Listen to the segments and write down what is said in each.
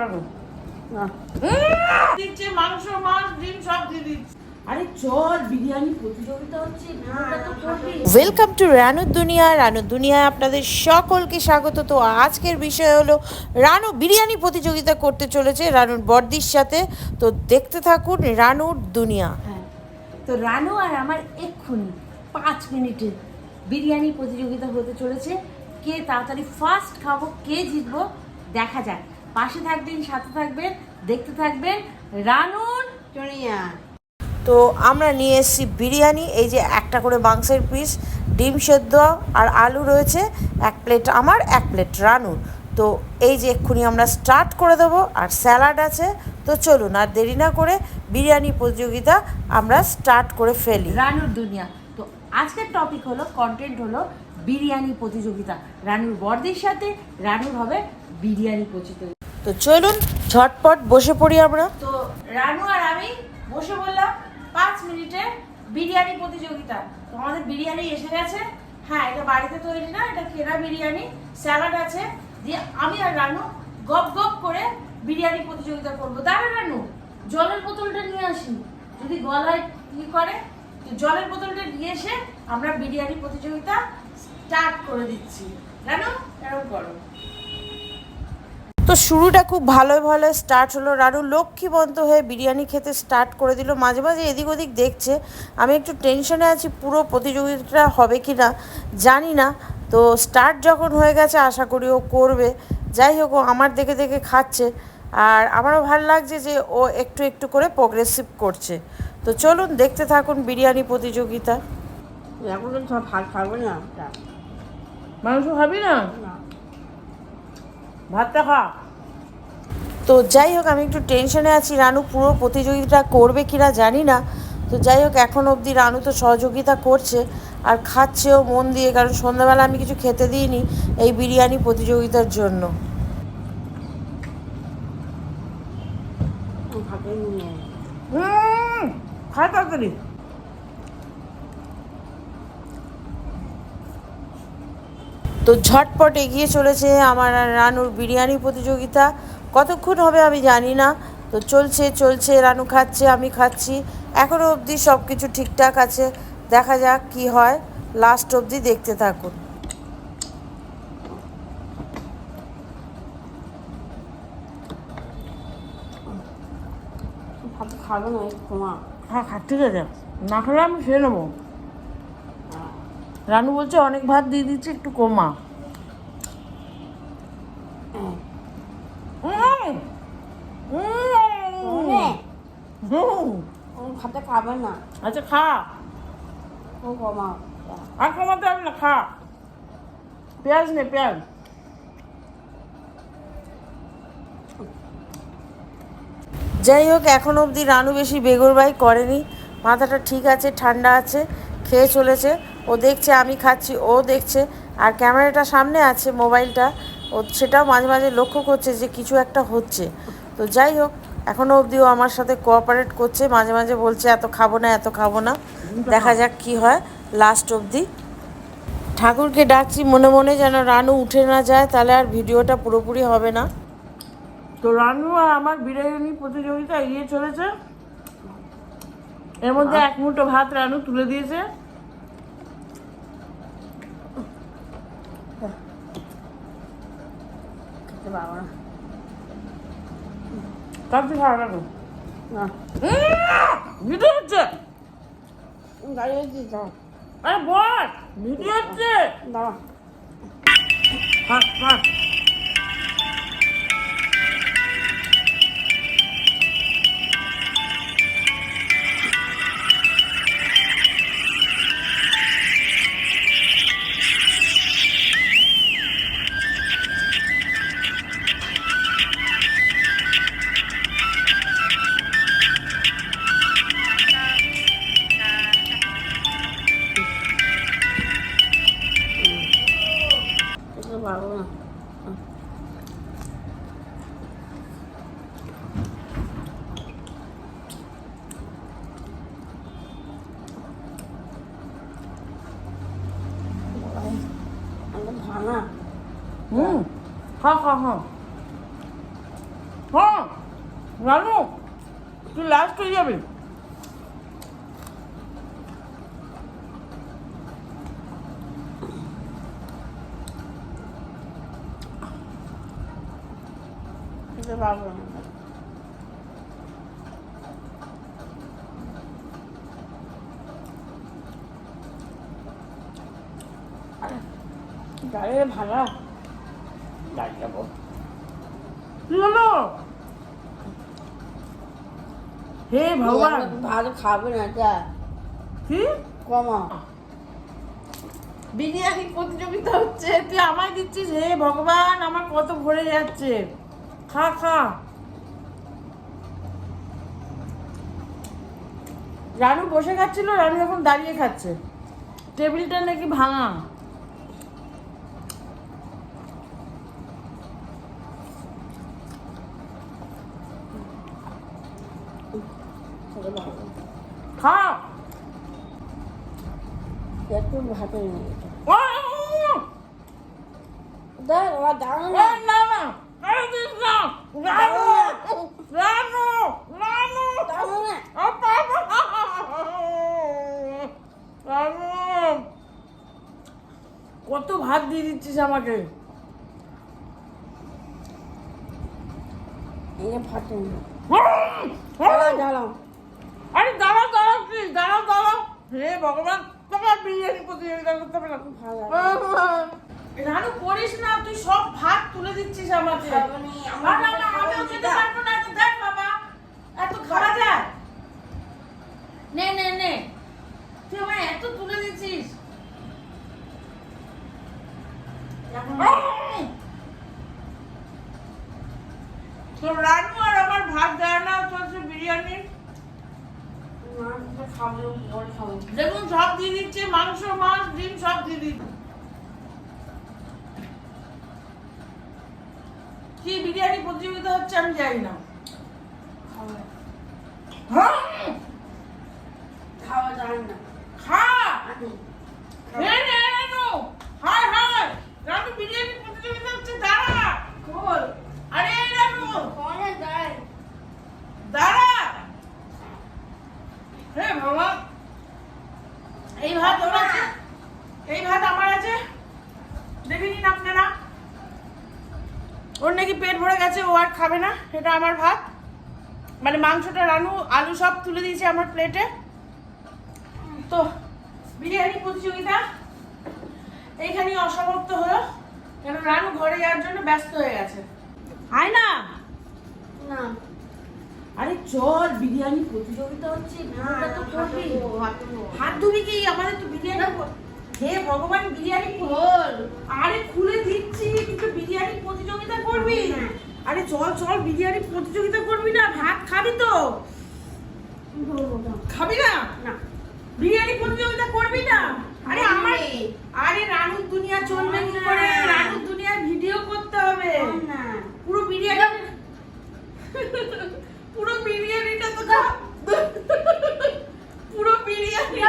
লাগুক দিচ্ছে মাংস মাছ ডিম সব দিয়ে দিচ্ছে। ওয়েলকাম টু রানু দুনিয়া। রানু দুনিয়ায় আপনাদের সকলকে স্বাগত। তো আজকের বিষয় হলো রানু বিরিয়ানি প্রতিযোগিতা করতে চলেছে রানুর বর্দির সাথে। তো দেখতে থাকুন রানুর দুনিয়া। হ্যাঁ তো রানু আর আমার এক্ষুনি পাঁচ মিনিটের বিরিয়ানি প্রতিযোগিতা হতে চলেছে। কে তাড়াতাড়ি ফার্স্ট খাব কে জিতবো দেখা যাক। পাশে থাকবেন সাথে থাকবেন দেখতে থাকবেন রানুর দুনিয়া তো আমরা নিয়ে এসেছি বিরিয়ানি এই যে একটা করে মাংসের পিস ডিম সেদ্ধ আর আলু রয়েছে এক প্লেট আমার এক প্লেট রানুর। তো এই যে এক্ষুনি আমরা স্টার্ট করে দেবো আর স্যালাড আছে তো চলুন আর দেরি না করে বিরিয়ানি প্রতিযোগিতা আমরা স্টার্ট করে ফেলি। রানুর দুনিয়া। তো আজকের টপিক হলো কন্টেন্ট হলো বিরিয়ানি প্রতিযোগিতা। রানুর বর্দির সাথে রানুর হবে বিরিয়ানি প্রতিযোগিতা। তো চলুন, ঝটপট বসে পড়ি আমরা। তো রানু আর আমি বসে বললাম, পাঁচ মিনিটে বিরিয়ানি প্রতিযোগিতা। তো আমাদের বিরিয়ানি এসে গেছে। হ্যাঁ এটা বাড়িতে তৈরি না, এটা কেনা বিরিয়ানি, স্যালাড আছে। দিয়ে আমি আর রানু গপ গপ করে বিরিয়ানি প্রতিযোগিতা করব। দাঁড়া রানু, জলের বোতলটা নিয়ে আসি যদি গলায় কি করে, তো জলের বোতলটা নিয়ে এসে আমরা বিরিয়ানি প্রতিযোগিতা স্টার্ট করে দিচ্ছি। রানু, এরকম করো। তো শুরুটা খুব ভালো ভালো স্টার্ট হলো। রানু লক্ষ্মীবন্ত হয়ে বিরিয়ানি খেতে স্টার্ট করে দিল। মাঝে মাঝে এদিক ওদিক দেখছে। আমি একটু টেনশনে আছি পুরো প্রতিযোগিতাটা হবে কি না জানি না। তো স্টার্ট যখন হয়ে গেছে আশা করি ও করবে। যাই হোক ও আমার দেখে দেখে খাচ্ছে। আর আমারও ভালো লাগছে যে ও একটু একটু করে প্রোগ্রেসিভ করছে। তো চলুন দেখতে থাকুন বিরিয়ানি প্রতিযোগিতা। এখন তো সব ভাত খাব না। মাংস খাবি না? ভাতটা খা। তো যাই হোক আমি একটু টেনশনে আছি। রানু পুরো প্রতিযোগিতা করবে কিনা জানি না। তো যাই হোক এখন অবধি রানু তো সহযোগিতা করছে আর খাচ্ছেও মন দিয়ে কারণ সন্ধ্যাবেলা আমি কিছু খেতে দিইনি এই বিরিয়ানি প্রতিযোগিতার জন্য। খাই তাড়াতাড়ি। তো ঝটপট এগিয়ে চলেছে আমার আর রানুর বিরিয়ানি প্রতিযোগিতা। কতক্ষণ হবে আমি জানি না। তো চলছে চলছে রানু খাচ্ছে আমি খাচ্ছি। এখনও অবধি সব কিছু ঠিকঠাক আছে। দেখা যাক কি হয়। লাস্ট অবধি দেখতে থাকুন। ভাত খাব না একটু মা। হ্যাঁ খা ঠিক আছে না খেলে আমি খেয়ে নেব। রানু বলছে অনেক ভাত দিয়ে দিচ্ছে একটু কমা। খাবে না। আচ্ছা খা। ও কমা আর কমাতে হবে না খা। পেঁয়াজ নে পেঁয়াজ। যাই হোক এখন অবধি রানু বেশি বেগর বেগরবাই করেনি। মাথাটা ঠিক আছে ঠান্ডা আছে। খেয়ে চলেছে। ও দেখছে, আমি খাচ্ছি, ও দেখছে। আর ক্যামেরাটা সামনে আছে, মোবাইলটা। ও সেটাও মাঝে মাঝে লক্ষ্য করছে যে কিছু একটা হচ্ছে। তো যাই হোক এখনও অবধি ও আমার সাথে কোঅপারেট করছে, মাঝে মাঝে বলছে, এত খাব না, এত খাব না। দেখা যাক কি হয় লাস্ট অবধি। ঠাকুরকে ডাকছি, মনে মনে যেন রানু উঠে না যায়, তাহলে আর ভিডিওটা পুরোপুরি হবে না। তো রানু আর আমার বিরিয়ানি প্রতিযোগিতা এগিয়ে চলেছে। এর মধ্যে এক মুঠো ভাত রানু তুলে দিয়েছে। খাওয়া ভিডিও হচ্ছে। আরে বল ভিডিও হচ্ছে। দাঁড়া। একদম ভাঙা হুম খা খা খা হ্যাঁ রানু তুই লাস্ট হয়ে যাবে খেতে পারব না গাড়ি ভাড়া গাড়ি যাব কি হলো হে ভগবান! ভালো খাবে না যা। কি? কমা। বিরিয়ানি প্রতিযোগিতা হচ্ছে তুই আমায় দিচ্ছিস? হে ভগবান আমার কত ভরে যাচ্ছে। খা খা। রানু বসে খাচ্ছিল রানু এখন দাঁড়িয়ে খাচ্ছে। টেবিলটা নাকি ভাঙা খেতে পারব না। খা একটু ভাতে নিয়ে দেখ আমার দাঁড়ানো না। না কত ভাত দিয়ে দিচ্ছিস আমাকে? আরে দাঁড়াও দাঁড়াও প্লিজ দাঁড়াও দাঁড়াও। হে ভগবান। বিরিয়ানি প্রতিযোগিতা করতে হবে না ভালো রানু করিস না তুই সব ভাত তুলে দিচ্ছিস আমাকে খাব আমার না, খাব আমিও খেতে পারব না, এত দেখ বাবা, এত খাওয়া যায়? নে, নে, নে। তুই আমায় এত তুলে দিচ্ছিস। তো রানু আর আমার ভাত দেয় না চলছে বিরিয়ানি মাংস খাব বড় খাব দেখুন, সব দিয়ে দিচ্ছে, মাংস, মাছ, ডিম, সব দিয়ে দিচ্ছে। কি বিরিয়ানি প্রতিযোগিতা হচ্ছে আমি জানি না খাব হ্যাঁ খাওয়া যায় না খা আমি নে নে রানু হাই হাই রানু বিরিয়ানি প্রতিযোগিতা হচ্ছে দাঁড়া খোল আরে রানু খাওয়া যায় দাঁড়া এই ভাত আছে। দেখে নিন আপনারা। ওর নাকি পেট ভরে গেছে, ও আর খাবে না। এটা আমার ভাত। মানে মাংসটা রানু, আলু সব তুলে দিয়েছে আমার প্লেটে। তো, বিরিয়ানি প্রতিযোগিতা। এইখানেই অসমাপ্ত হলো। কেন, রানু ঘরে যাওয়ার জন্য ব্যস্ত হয়ে গেছে। আয় না? না। আরে চল বিরিয়ানি প্রতিযোগিতা হচ্ছে। তো করবি। হাত ধুবি কি? আমাদের তো বিরিয়ানি হে ভগবান বিরিয়ানি খোল। আরে খুলে দিচ্ছি তুই তো বিরিয়ানি প্রতিযোগিতা করবি? আরে চল চল বিরিয়ানি প্রতিযোগিতা করবি না ভাত খাবি তো। খাবি না? না। বিরিয়ানি প্রতিযোগিতা করবি না? আরে আমার আরে রানুর দুনিয়া চলবে কি করে রানুর দুনিয়ার ভিডিও করতে হবে না পুরো বিরিয়ানি পুরো বিরিয়ানিটা তো খা পুরো বিরিয়ানি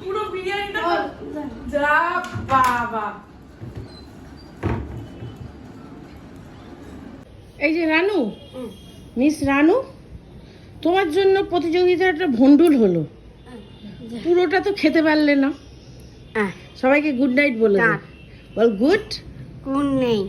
পুরো বিরিয়ানিটা তো- যা বাবা এই যে রানু মিস রানু তোমার জন্য প্রতিযোগিতাটা ভন্ডুল হলো। পুরোটা তো খেতে পারলে না। সবাইকে গুড নাইট বলে দাও। বল গুড কোন নেই?